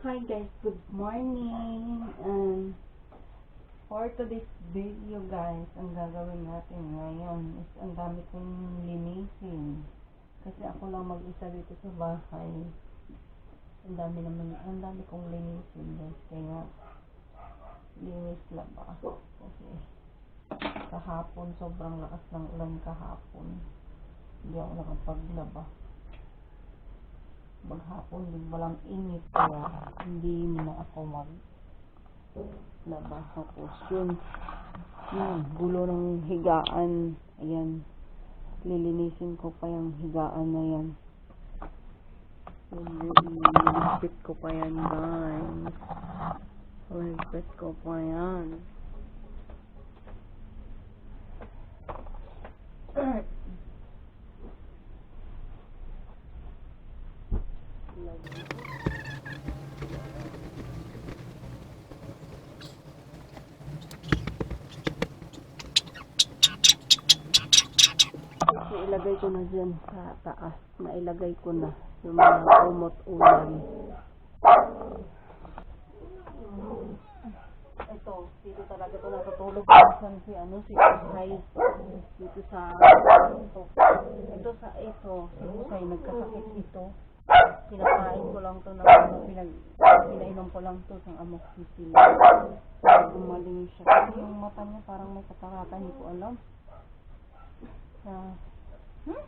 Hi guys, good morning. Um, for today's video guys, ang gagawin natin ngayon is ang dami kong linisin. Kasi ako lang mag-isa dito sa bahay. Ang dami naman, ang dami kong linisin guys. Kaya, linis laba. Kasi, kahapon, sobrang lakas ng ulan kahapon. Hindi ako nakapaglaba maghapon din walang init kaya hindi na ako mag laba tapos yun. Yun gulo ng higaan. Ayan. Lilinisin ko pa yung higaan na yan. Liligpit ko pa yan guys. Liligpit ko pa yan Nailagay ko na dyan sa taas. Nailagay ko na yung mga umot ulan. Ito, dito talaga ito natutulog. Minsan si ano, si Usay. Dito sa, ito. Ito sa ito, si Usay, nagkasakit ito. Pinakain ko lang to na ano, pinag, pinainom ko lang to sa amoxicillin. Gumaling siya. Kasi yung mata niya parang may katarata, hindi ko alam. Sa, hmm?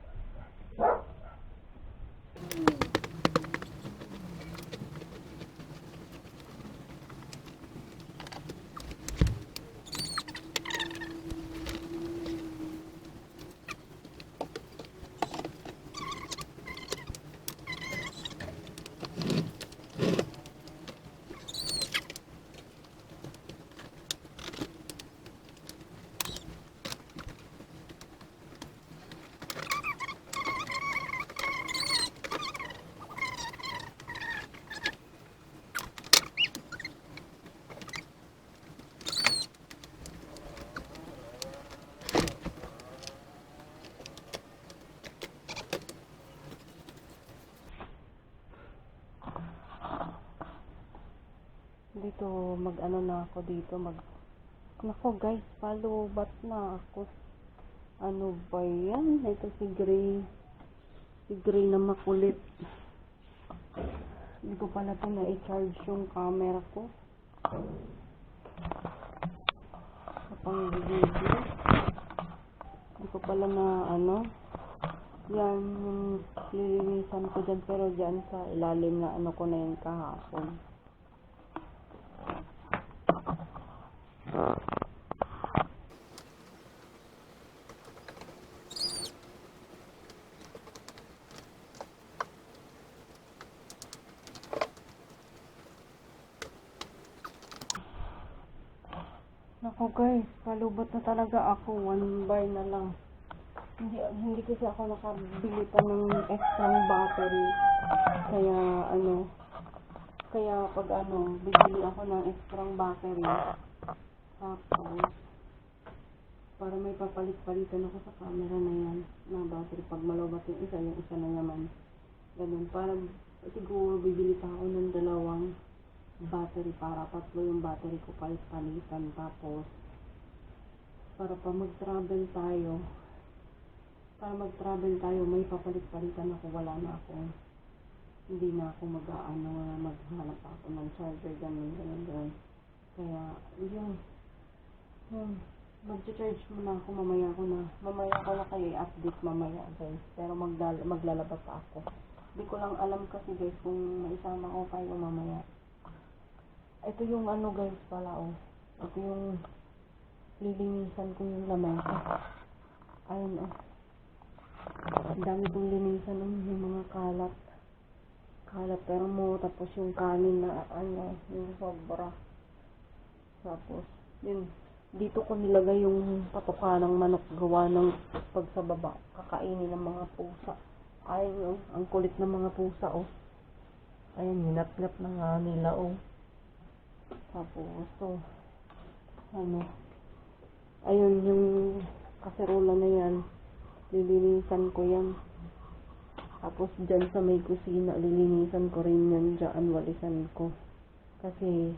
Dito mag ano na ako dito mag nako guys follow ba't na ako. Ano ba yan? Ito si Gray. Si Gray na makulit. Hindi ko pala ito na i-charge yung camera ko. Sa pang video hindi ko pala na ano yan yung lilinisan ko dyan pero dyan sa ilalim na ano ko na yun kahapon Nako guys, palubot na talaga ako. One buy na lang. Hindi, hindi kasi ako nakabili pa ng extra battery. Kaya ano, kaya pag ano, bibili ako ng extra battery. Tapos, para may papalit-palitan ako sa camera na yan, na battery. Pag malobat yung isa, yung isa na naman. Ganun. Para siguro bibili pa ako ng dalawang battery para tatlo yung battery ko palit-palitan tapos para pa mag-travel tayo para mag-travel tayo may papalit-palitan ako wala na ako hindi na ako mag-aano na maghanap ako ng charger ganun ganun ganun. Kaya yun. Yun mag-charge muna ako mamaya ko na mamaya ko na kayo i-update mamaya guys. Pero maglal maglalabas ako. Hindi ko lang alam kasi guys kung maisama ko kayo mamaya ito yung ano guys pala oh. Ito yung lilinisan ko yung lamesa. Ayun oh. Dami kong linisan oh, mga kalat. Kalat pero mo tapos yung kanin na ano, yung sobra. Tapos yun dito ko nilagay yung patoka ng manok gawa ng pag sa baba kakainin ng mga pusa. Ayun oh, ang kulit ng mga pusa oh. Ayan, hinat-ngat na nga nila oh. Tapos, so, ano, ayun, yung kaserola na yan, lilinisan ko yan. Tapos dyan sa may kusina, lilinisan ko rin yan dyan, walisan ko. Kasi,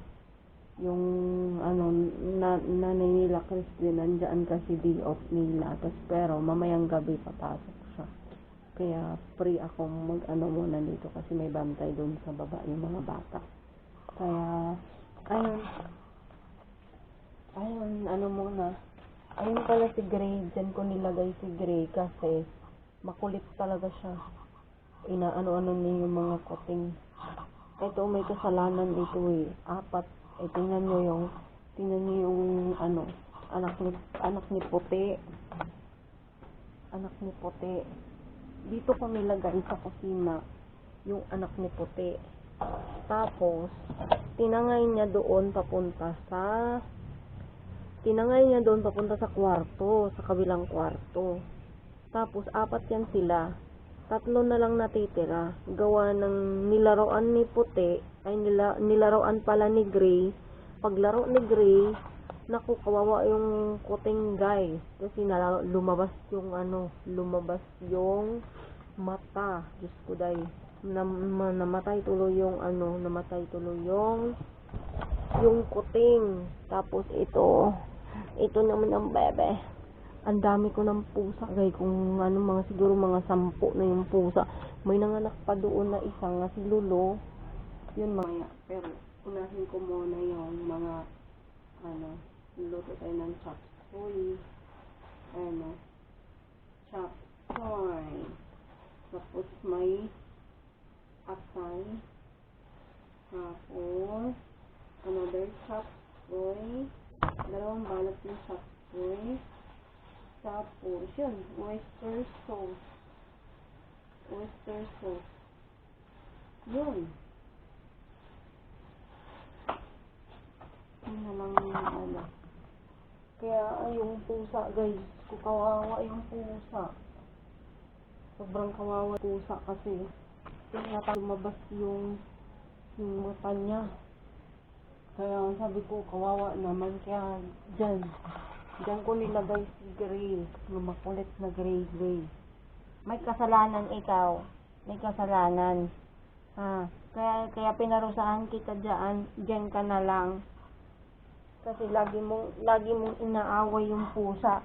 yung, ano, na, nanay nila Christine, nandyan kasi day off nila. Tapos, pero, mamayang gabi papasok siya. Kaya, free ako mag, ano muna dito kasi may bantay doon sa baba yung mga bata. Kaya, ayun, ayun, ano muna, ayun pala si Gray, dyan ko nilagay si Gray kasi, makulit talaga siya. Inaano-ano niya yung mga kuting. Ito, may kasalanan ito eh. Apat. Eh, tingnan nyo yung, tingnan nyo yung, ano, anak ni, anak ni Puti. Anak ni Puti. Dito ko nilagay sa kusina yung anak ni Puti. Tapos, tinangay niya doon papunta sa tinangay niya doon papunta sa kwarto, sa kabilang kwarto. Tapos, apat yan sila. Tatlo na lang natitira. Gawa ng nilaroan ni Puti, ay nila, nilaroan pala ni Gray. Paglaro ni Gray, naku, kawawa yung kuting guy. Kasi nalalo, lumabas yung ano, lumabas yung mata. Diyos ko day. Nam, ma- namatay tuloy yung ano, namatay tuloy yung yung kuting. Tapos ito, ito naman ang bebe. Ang dami ko ng pusa, guys. Kung ano, mga siguro mga sampu na yung pusa. May nanganak pa doon na isang nga si Lulo. Yun maya. Pero, unahin ko muna yung mga, ano, luto tayo ng chop suey. Ano, chop suey. Tapos may asay. Tapos, another chop suey. Dalawang balat ng chop suey. Tapos, yun, oyster sauce. Oyster sauce. Yun. Yun na lang yung ano. Kaya, ay, yung pusa, guys, kawawa yung pusa. Sobrang kawawa pusa kasi. Kaya lumabas yung, yung mata niya. Kaya sabi ko, kawawa naman. Kaya, dyan. Diyan ko nilagay si Gray. Yung makulit na Gray Gray. May kasalanan ikaw. May kasalanan. Ha? Kaya, kaya pinarusahan kita dyan. Diyan ka na lang. Kasi lagi mong, lagi mong inaaway yung pusa.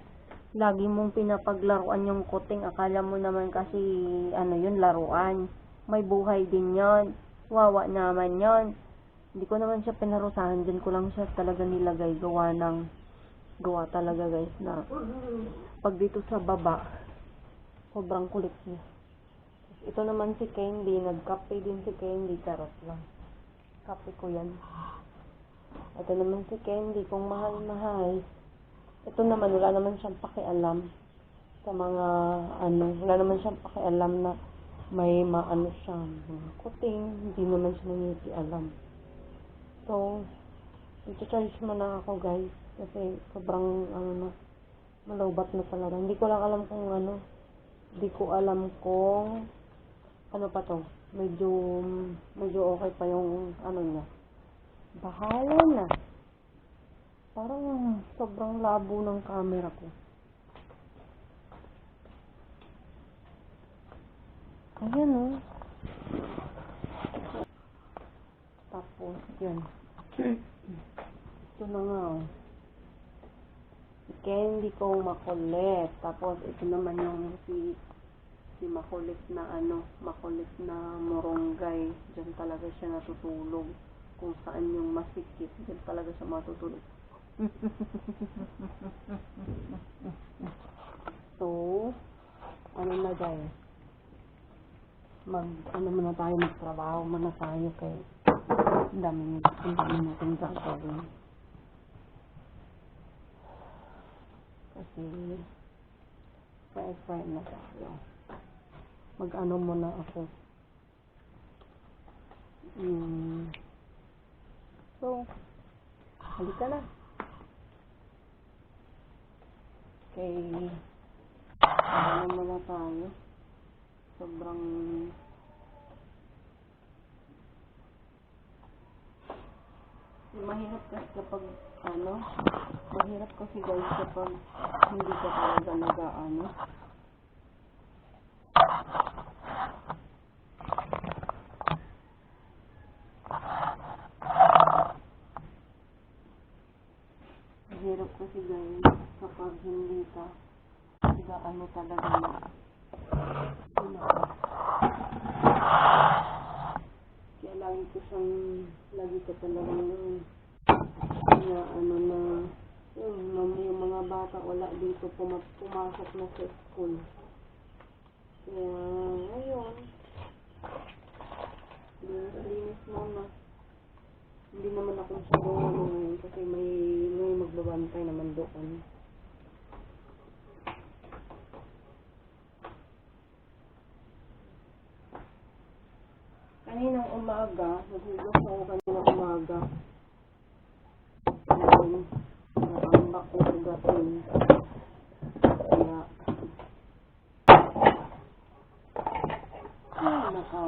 Lagi mong pinapaglaruan yung kuting. Akala mo naman kasi, ano yun, laruan. May buhay din yon Wawa naman yon Hindi ko naman siya pinarusahan. Diyan ko lang siya talaga nilagay. Gawa ng gawa talaga guys na pag dito sa baba sobrang kulit niya. Ito naman si Candy nagkape din si Candy charot lang. Kape ko yan. Ito naman si Candy kung mahal mahal ito naman wala naman siyang pakialam sa mga ano wala naman siyang pakialam na may maano siya mga kuting hindi naman siya nangyayari so ito-charge mo na ako guys kasi sobrang ano na malawbat na talaga. Hindi ko lang alam kung ano. Hindi ko alam kung ano pa to. Medyo medyo okay pa yung ano niya. Bahala na. Parang sobrang labo ng camera ko. Ayan oh. Tapos, yun. Ito na nga oh si Candy ko makulit. Tapos, ito naman yung si si makulit na ano, makulit na moronggay. Diyan talaga siya natutulog. Kung saan yung masikip, diyan talaga siya matutulog. so, ano na guys? Mag, ano muna tayo, magtrabaho muna tayo kay dami, ang dami natin gagawin. Kasi, fry-fry na tayo. Mag-ano muna ako. Mm. So, halika na. Okay. Ano muna tayo sobrang mahirap kasi kapag ano mahirap kasi guys kapag hindi ka talaga nag-ano hirap kasi guys kapag hindi ka hindi ka ano talaga. na ka. Kaya lagi ko siyang, lagi ko talagang, kaya ano na, yun, mam- yung mga bata wala dito puma- pumasok na sa school. Kaya, ayun, linis muna. Hindi naman ako ano ngayon kasi may, may magbabantay naman doon. Kaninang umaga, nagulos ako kaninang umaga. Ayun, nakambak ko sa gatin. Kaya, ay, naka,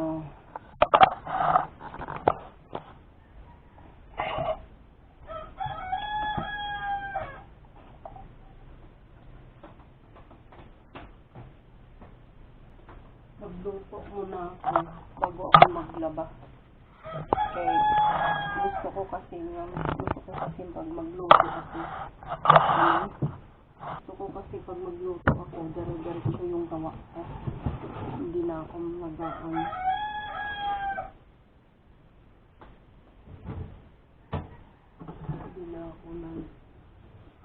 magluto muna ako maglaba. Okay. Gusto ko kasi, gusto ko kasi pag magluto ako, ano, gusto ko kasi pag magluto ako, dare-diretso yung gawa ko. Hindi na ako magaan. Hindi na ako nang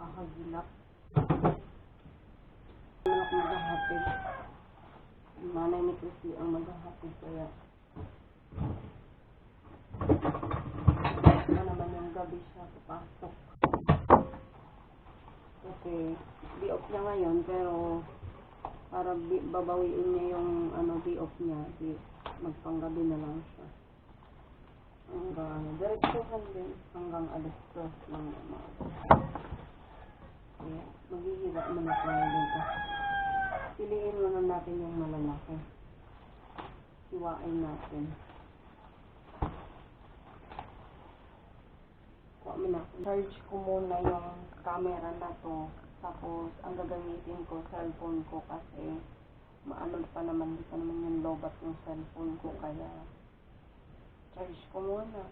kakagilap. Hindi na ako maghahatid. Nanay ni Christy ang maghahatid kaya ano naman yung gabi siya papasok. Kasi di off niya ngayon pero para babawiin niya yung ano di off niya di magpanggabi na lang siya. Hanggang diretsuhan din hanggang alas 2 ng umaga. Kaya maghihira muna tayo dito. Piliin muna natin yung malalaki. Siwain natin. Kuha mo na. Charge ko muna yung camera na to. Tapos, ang gagamitin ko, cellphone ko kasi maano pa naman, di pa naman yung lobat ng cellphone ko. Kaya, charge ko muna.